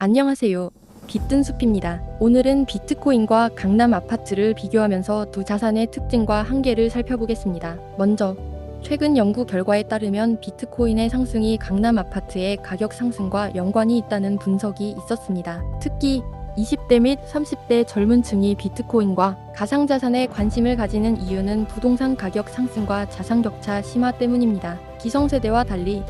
안녕하세요. 빗든숲입니다. 오늘은 비트코인과 강남 아파트를 비교하면서 두 자산의 특징과 한계를 살펴보겠습니다. 먼저 최근 연구 결과에 따르면 비트코인의 상승이 강남 아파트의 가격 상승과 연관이 있다는 분석이 있었습니다. 특히 20대 및 30대 젊은 층이 비트코인과 가상자산에 관심을 가지는 이유는 부동산 가격 상승과 자산 격차 심화 때문입니다. 기성세대와 달리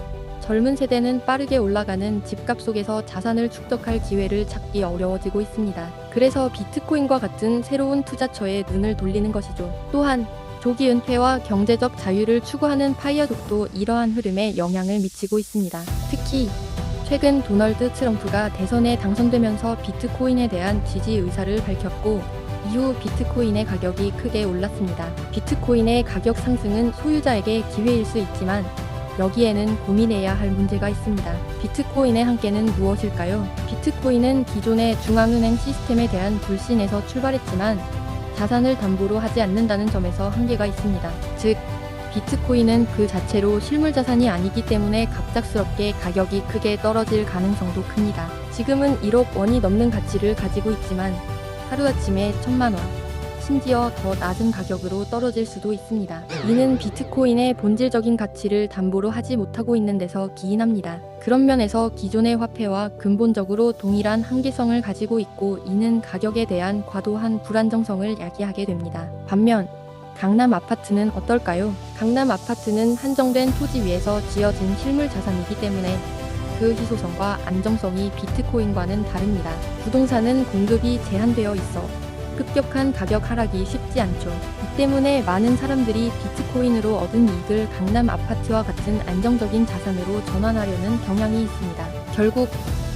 젊은 세대는 빠르게 올라가는 집값 속에서 자산을 축적할 기회를 찾기 어려워지고 있습니다. 그래서 비트코인과 같은 새로운 투자처에 눈을 돌리는 것이죠. 또한 조기 은퇴와 경제적 자유를 추구하는 파이어족도 이러한 흐름에 영향을 미치고 있습니다. 특히 최근 도널드 트럼프가 대선에 당선되면서 비트코인에 대한 지지 의사를 밝혔고 이후 비트코인의 가격이 크게 올랐습니다. 비트코인의 가격 상승은 소유자에게 기회일 수 있지만 여기에는 고민해야 할 문제가 있습니다. 비트코인의 한계는 무엇일까요? 비트코인은 기존의 중앙은행 시스템에 대한 불신에서 출발했지만 자산을 담보로 하지 않는다는 점에서 한계가 있습니다. 즉, 비트코인은 그 자체로 실물 자산이 아니기 때문에 갑작스럽게 가격이 크게 떨어질 가능성도 큽니다. 지금은 1억 원이 넘는 가치를 가지고 있지만 하루아침에 천만 원, 심지어 더 낮은 가격으로 떨어질 수도 있습니다. 이는 비트코인의 본질적인 가치를 담보로 하지 못하고 있는 데서 기인합니다. 그런 면에서 기존의 화폐와 근본적으로 동일한 한계성을 가지고 있고 이는 가격에 대한 과도한 불안정성을 야기하게 됩니다. 반면 강남 아파트는 어떨까요? 강남 아파트는 한정된 토지 위에서 지어진 실물 자산이기 때문에 그 희소성과 안정성이 비트코인과는 다릅니다. 부동산은 공급이 제한되어 있어 급격한 가격 하락이 쉽지 않죠. 이 때문에 많은 사람들이 비트코인으로 얻은 이익을 강남 아파트와 같은 안정적인 자산으로 전환하려는 경향이 있습니다. 결국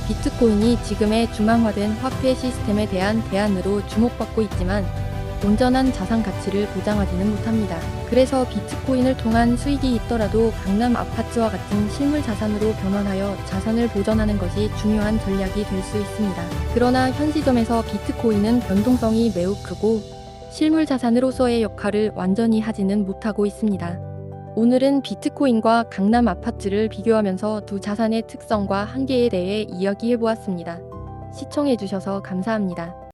비트코인이 지금의 중앙화된 화폐 시스템에 대한 대안으로 주목받고 있지만 온전한 자산 가치를 보장하지는 못합니다. 그래서 비트코인을 통한 수익이 있더라도 강남 아파트와 같은 실물 자산으로 변환하여 자산을 보전하는 것이 중요한 전략이 될 수 있습니다. 그러나 현 시점에서 비트코인은 변동성이 매우 크고 실물 자산으로서의 역할을 완전히 하지는 못하고 있습니다. 오늘은 비트코인과 강남 아파트를 비교하면서 두 자산의 특성과 한계에 대해 이야기해 보았습니다. 시청해 주셔서 감사합니다.